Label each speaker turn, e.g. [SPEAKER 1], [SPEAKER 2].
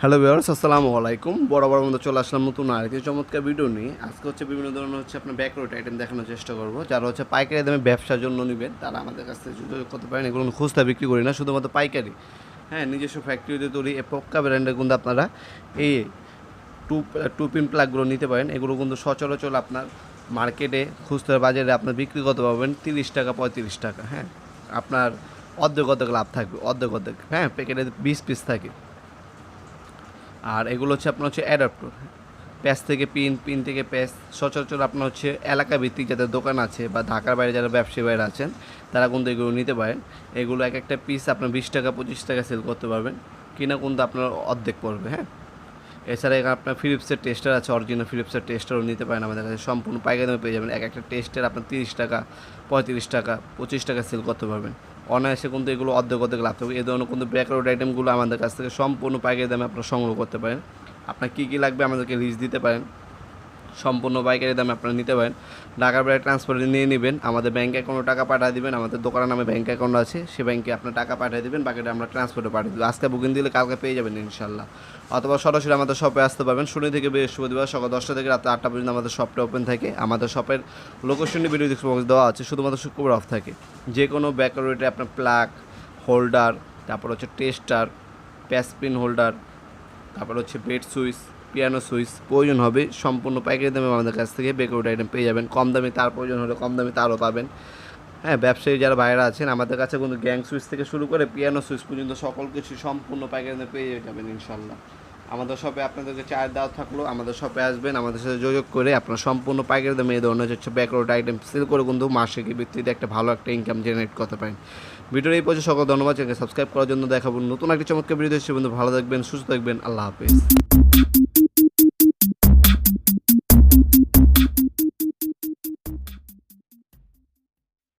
[SPEAKER 1] Hello viewers, আসসালামু আলাইকুম। বড় মতো চলে আসলাম নতুন আরেকটি চমৎকার ভিডিও নিয়ে। আজকে হচ্ছে বিভিন্ন ধরনের হচ্ছে আপনার ব্যাকরোড আইটেম দেখানোর চেষ্টা করব। যারা হচ্ছে পাইকারি দামে ব্যবসার জন্য নেবেন, তারা আমাদের কাছ থেকে যোগাযোগ করতে পারেন, এগুলো খুচরা বিক্রি করি না, শুধুমাত্র পাইকারি। হ্যাঁ নিজস্ব ফ্যাক্টরিতে তৈরি এই পক্কা ব্র্যান্ডের কিন্তু আপনারা এই টু টু পিন প্লাগগুলো নিতে পারেন। এগুলো কিন্তু সচরাচর আপনার মার্কেটে খুচরা বাজারে আপনার বিক্রি করতে পারবেন তিরিশ টাকা, পঁয়ত্রিশ টাকা। হ্যাঁ আপনার অর্ধেক অর্ধেক লাভ থাকবে, অর্ধেক অর্ধেক। হ্যাঁ প্যাকেটে বিশ পিস থাকে। আর এগুলো হচ্ছে আপনার হচ্ছে অ্যাডাপ্টর প্যাচ থেকে পিন পিন থেকে প্যাচ, সচরাচর আপনার হচ্ছে এলাকা ভিত্তিক যাদের দোকান আছে বা ঢাকার বাইরে যারা ব্যবসায়ী বাইরে আছেন, তারা কিন্তু এগুলো নিতে পারেন। এগুলো এক একটা পিস আপনার বিশ টাকা, পঁচিশ টাকা সেল করতে পারবেন। কিনা কিন্তু আপনার অর্ধেক পড়বে হ্যাঁ? এছাড়া এখানে আপনার ফিলিপসের টেস্টার আছে অরিজিনাল ফিলিপসের টেস্টারও নিতে পারেন আমাদের কাছে। সম্পূর্ণ পাইকারি দামে পেয়ে যাবেন। এক একটা টেস্টের আপনার তিরিশ টাকা, পঁয়ত্রিশ টাকা, পঁচিশ টাকা সেল করতে পারবেন। অনায়াসে কিন্তু এগুলো অর্ধেক অর্ধেক লাভ থাকবে। এ ধরনের কিন্তু ব্যাকআউট আইটেমগুলো আমাদের কাছ থেকে সম্পূর্ণ পাইকারি দামে আপনারা সংগ্রহ করতে পারেন। আপনার কী কী লাগবে আমাদেরকে লিস্ট দিতে পারেন। সম্পূর্ণ পাইকারি দামে আপনারা নিতে পারেন। ঢাকার বাইরে ট্রান্সফারে নিয়ে নেবেন, আমাদের ব্যাঙ্ক অ্যাকাউন্টে টাকা পাঠিয়ে দিবেন, আমাদের দোকানের নামে ব্যাঙ্ক অ্যাকাউন্ট আছে, সে ব্যাঙ্কে আপনার টাকা পাঠিয়ে দেবেন, বাকিটা আমরা ট্রান্সফারে পাঠিয়ে দেবো। আজকে বুকিং দিলে কালকে পেয়ে যাবেন ইনশাল্লাহ। অথবা সরাসরি আমাদের শপে আসতে পারবেন। শনি থেকে বৃহস্পতিবার সকাল দশটা থেকে রাত আটটা পর্যন্ত আমাদের শপটা ওপেন থাকে। আমাদের শপের লোকেশনটি ভিডিও বক্স দেওয়া আছে। শুধুমাত্র শুক্রবার অফ থাকে। যে কোনো ব্যাকরোটে আপনার প্লাগ হোল্ডার তারপর হচ্ছে টেস্টার প্যাসপিন হোল্ডার তারপর হচ্ছে বেড সুইচ পিয়ানো সুইচ প্রয়োজন হবে, সম্পূর্ণ পাইকারি দামে আমাদের কাছ থেকে বেকআউট আইটেম পেয়ে যাবেন। কম দামে তার প্রয়োজন হলে কম দামে তারও পাবেন। হ্যাঁ ব্যবসায়ী যারা বাইরে আছেন, আমাদের কাছে কিন্তু গ্যাং সুইচ থেকে শুরু করে পিয়ানো সুইচ পর্যন্ত সকল কিছু সম্পূর্ণ পাইকারি দামে পেয়ে যাবেন ইনশাল্লাহ আমাদের শপে আপনাদেরকে চায়ের দেওয়া থাকল, আমাদের শপে আসবেন, আমাদের সাথে যোগাযোগ করে আপনার সম্পূর্ণ পাইকারি দামে এই ধরনের হচ্ছে ব্যাকআউট আইটেম সেল করে কিন্তু মাসিক ভিত্তিতে একটা ভালো একটা ইনকাম জেনারেট করতে পারেন। ভিডিওর এই পর্যন্ত সকল ধন্যবাদ, চ্যানেলকে সাবস্ক্রাইব করার জন্য দেখাবো নতুন একটি চমৎকার ভিডিও হিসেবে ভালো থাকবেন, সুস্থ থাকবেন, আল্লাহ হাফেজ।